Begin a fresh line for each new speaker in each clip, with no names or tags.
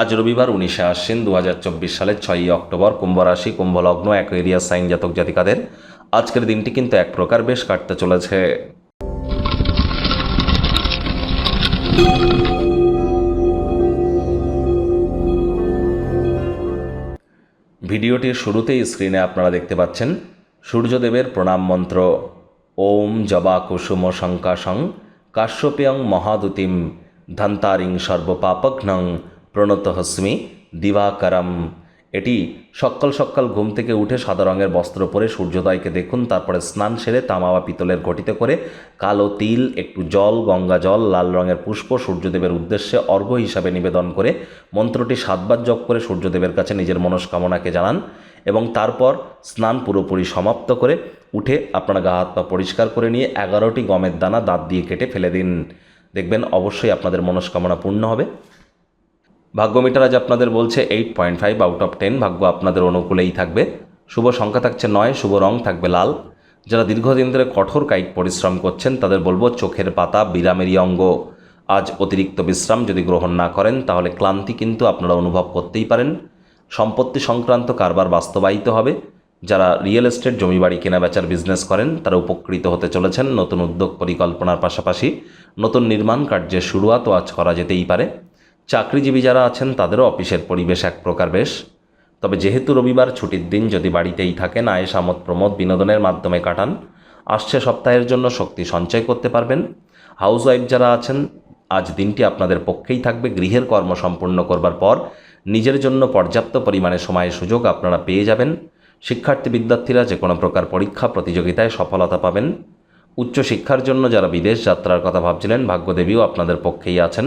আজ রবিবার উনিশে আশ্বিন দু চব্বিশ সালের ছয়ই অক্টোবর কুম্ভ রাশি কুম্ভলগ্ন এক এরিয়া সাইন জাতক জাতিকাদের আজকের দিনটি কিন্তু এক প্রকার বেশ কাটতে চলেছে। ভিডিওটির শুরুতেই স্ক্রিনে আপনারা দেখতে পাচ্ছেন সূর্যদেবের প্রণাম মন্ত্র। ওম জবা কুসুম শঙ্কাশং কাশ্যপেয়ং মহাদুতিম ধন্তারিং সর্বপাপঘ্নং প্রণত হস্মি, দিবাকরম। এটি সকাল সকাল ঘুম থেকে উঠে সাদা রঙের বস্ত্র পরে সূর্যোদয়কে দেখুন, তারপরে স্নান সেরে তামা বা পিতলের ঘটিতে করে কালো তিল, একটু জল, গঙ্গা জল, লাল রঙের পুষ্প সূর্যদেবের উদ্দেশ্যে অর্ঘ্য হিসাবে নিবেদন করে মন্ত্রটি সাতবার জপ করে সূর্যদেবের কাছে নিজের মনস্কামনাকে জানান এবং তারপর স্নান পুরোপুরি সমাপ্ত করে উঠে আপনার গা হাত পা পরিষ্কার করে নিয়ে এগারোটি গমের দানা দাঁত দিয়ে কেটে ফেলে দিন। দেখবেন অবশ্যই আপনাদের মনস্কামনা পূর্ণ হবে। ভাগ্য মিটার আজ আপনাদের বলছে eight point five out of ten ভাগ্য আপনাদের অনুকূলেই থাকবে। শুভ সংখ্যা থাকছে নয়, শুভ রং থাকবে লাল। যারা দীর্ঘদিন ধরে কঠোর কায়িক পরিশ্রম করছেন, তাদের বলব চোখের পাতা, বিরামেরই অঙ্গ। আজ অতিরিক্ত বিশ্রাম যদি গ্রহণ না করেন, তাহলে ক্লান্তি কিন্তু আপনারা অনুভব করতেই পারেন। সম্পত্তি সংক্রান্ত কারবার বাস্তবায়িত হবে। যারা রিয়েল এস্টেট জমি বাড়ি কেনা বেচার বিজনেস করেন, তারা উপকৃত হতে চলেছেন। নতুন উদ্যোগ পরিকল্পনার পাশাপাশি নতুন নির্মাণ কার্যের শুরুয়াতও আজ করা যেতেই পারে। চাকরিজীবী যারা আছেন, তাদেরও অফিসের পরিবেশ এক প্রকার বেশ। তবে যেহেতু রবিবার ছুটির দিন, যদি বাড়িতেই থাকেন আয়েস আমোদ প্রমোদ বিনোদনের মাধ্যমে কাটান, আসছে সপ্তাহের জন্য শক্তি সঞ্চয় করতে পারবেন। হাউস ওয়াইফ যারা আছেন, আজ দিনটি আপনাদের পক্ষেই থাকবে। গৃহের কর্ম সম্পূর্ণ করবার পর নিজের জন্য পর্যাপ্ত পরিমাণে সময় সুযোগ আপনারা পেয়ে যাবেন। শিক্ষার্থী বিদ্যার্থীরা যে কোনো প্রকার পরীক্ষা, প্রতিযোগিতায় সফলতা পাবেন। উচ্চশিক্ষার জন্য যারা বিদেশ যাত্রার কথা ভাবছিলেন, ভাগ্যদেবীও আপনাদের পক্ষেই আছেন।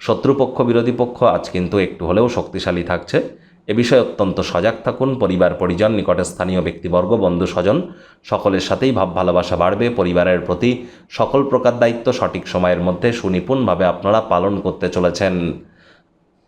শত্রুপক্ষ, বিরোধী পক্ষ আজ কিন্তু একটু হলেও শক্তিশালী থাকছে। এ বিষয়ে অত্যন্ত সজাগ থাকুন, পরিবার, পরিজন, নিকটে স্থানীয় ব্যক্তিবর্গ, বন্ধু, স্বজন, সকলের সাথেই ভাব ভালোবাসা বাড়বে, পরিবারের প্রতি সকল প্রকার দায়িত্ব সঠিক সময়ের মধ্যে সুনিপুণভাবে আপনারা পালন করতে চলেছেন।